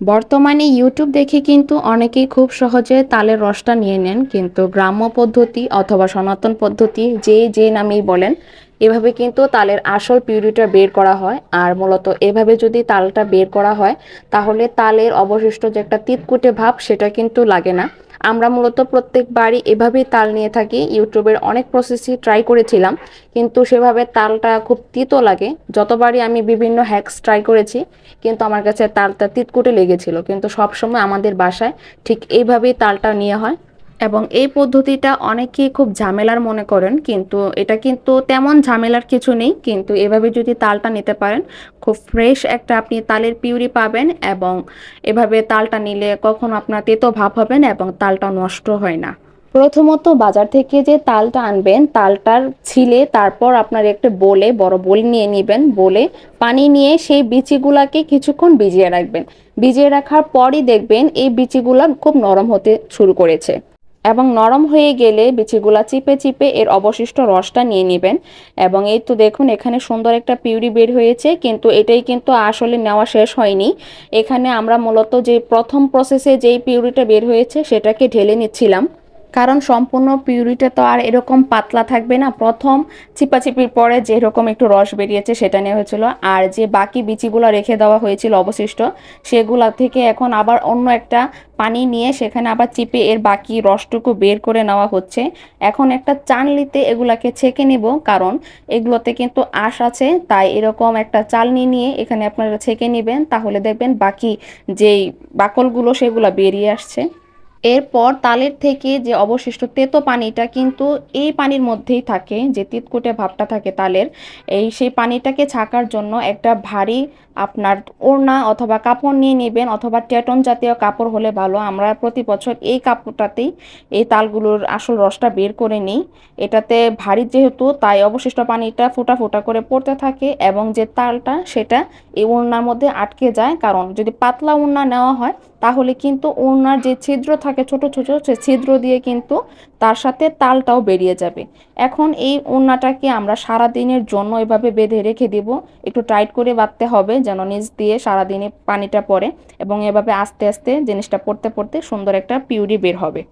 বর্তমানে ইউটিউব দেখে কিন্তু অনেকেই খুব সহজে তালের রসটা নিয়ে নেন, কিন্তু গ্রাম্য পদ্ধতি অথবা সনাতন পদ্ধতি যে যে নামেই বলেন, এভাবে কিন্তু তালের আসল পিউরিটা বের করা হয়। আর মূলত এভাবে যদি তালটা বের করা হয়, তাহলে তালের অবশিষ্ট যে একটা তিতকুটে ভাব, সেটা কিন্তু লাগে না। আমরা মূলত প্রত্যেকবারই এভাবেই তাল নিয়ে থাকি। ইউটিউবের অনেক প্রসেসই ট্রাই করেছিলাম, কিন্তু সেভাবে তালটা খুব তিতো লাগে। যতবারই আমি বিভিন্ন হ্যাক্স ট্রাই করেছি, কিন্তু আমার কাছে তালটা তিতকুটে লেগেছিল। কিন্তু সবসময় আমাদের বাসায় ঠিক এইভাবেই তালটা নিয়ে হয়। এবং এই পদ্ধতিটা অনেকেই খুব ঝামেলার মনে করেন, কিন্তু এটা কিন্তু তেমন ঝামেলার কিছু নেই, কিন্তু এভাবে যদি তালটা নিতে পারেন, খুব ফ্রেশ একটা আপনি তালের পিউরি পাবেন এবং এভাবে তালটা নিলে কখনো আপনার তেতো ভাব হবে না এবং তালটা নষ্ট হয় না। প্রথমত বাজার থেকে যে তালটা আনবেন, তালটার ছিলে তারপর আপনার একটা বলে, বড় বল নিয়ে নেবেন, বলে পানি নিয়ে সেই বিচিগুলাকে কিছুক্ষণ ভিজিয়ে রাখবেন। ভিজিয়ে রাখার পরই দেখবেন এই বিচিগুলা খুব নরম হতে শুরু করেছে। এবং নরম হয়ে গেলে বিচিগুলা চিপে চিপে এর অবশিষ্ট রসটা নিয়ে নেবেন। এবং এই তো দেখুন, এখানে সুন্দর একটা পিউরি বের হয়েছে, কিন্তু এটাই কিন্তু আসলে নেওয়া শেষ হয়নি। এখানে আমরা মূলত যে প্রথম প্রসেসে যেই পিউরিটা বের হয়েছে, সেটাকে ঢেলে নিচ্ছিলাম। কারণ সম্পূর্ণ পিউরিটা তো আর এরকম পাতলা থাকবে না। প্রথম চিপাচিপির পরে যেরকম একটু রস বেরিয়েছে সেটা নেওয়া হয়েছিল। আর যে বাকি বিচিগুলো রেখে দেওয়া হয়েছিল অবশিষ্ট, সেগুলা থেকে এখন আবার অন্য একটা পানি নিয়ে সেখানে আবার চিপে এর বাকি রসটুকু বের করে নেওয়া হচ্ছে। এখন একটা চানলিতে এগুলাকে ছেঁকে নেব, কারণ এগুলোতে কিন্তু আঁশ আছে, তাই এরকম একটা চালনি নিয়ে এখানে আপনারা ছেঁকে নেবেন, তাহলে দেখবেন বাকি যেই বাকলগুলো সেগুলো বেরিয়ে আসছে। এরপর তালের থেকে যে অবশিষ্ট তেতো পানিটা কিন্তু এই পানির মধ্যেই থাকে, যে তিতকুটে ভাবটা থাকে তালের, এই সেই পানিটাকে ছাকার জন্য একটা ভারী আপনার ওড়না অথবা কাপড় নিয়ে নেবেন অথবা টেটন জাতীয় কাপড় হলে ভালো। আমরা প্রতি বছর এই কাপড়টাতেই এই তালগুলোর আসল রসটা বের করে নিই। এটাতে ভারী যেহেতু, তাই অবশিষ্ট পানিটা ফোটা ফোটা করে পড়তে থাকে এবং যে তালটা সেটা এই ওড়নার মধ্যে আটকে যায়। কারণ যদি পাতলা ওড়না নেওয়া হয়, তাহলে কিন্তু ওড়নার যে ছিদ্র থাকে ছোট ছোট সে ছিদ্র দিয়ে কিন্তু তার সাথে তালটাও বেরিয়ে যাবে। এখন এই ওড়নাটাকে আমরা সারা দিনের জন্য এভাবে বেঁধে রেখে দিব। একটু টাইট করে বাঁধতে হবে যেন নিচ দিয়ে সারা দিনে পানিটা পড়ে এবং এভাবে আস্তে আস্তে জিনিসটা পড়তে পড়তে সুন্দর একটা পিউরি বের হবে।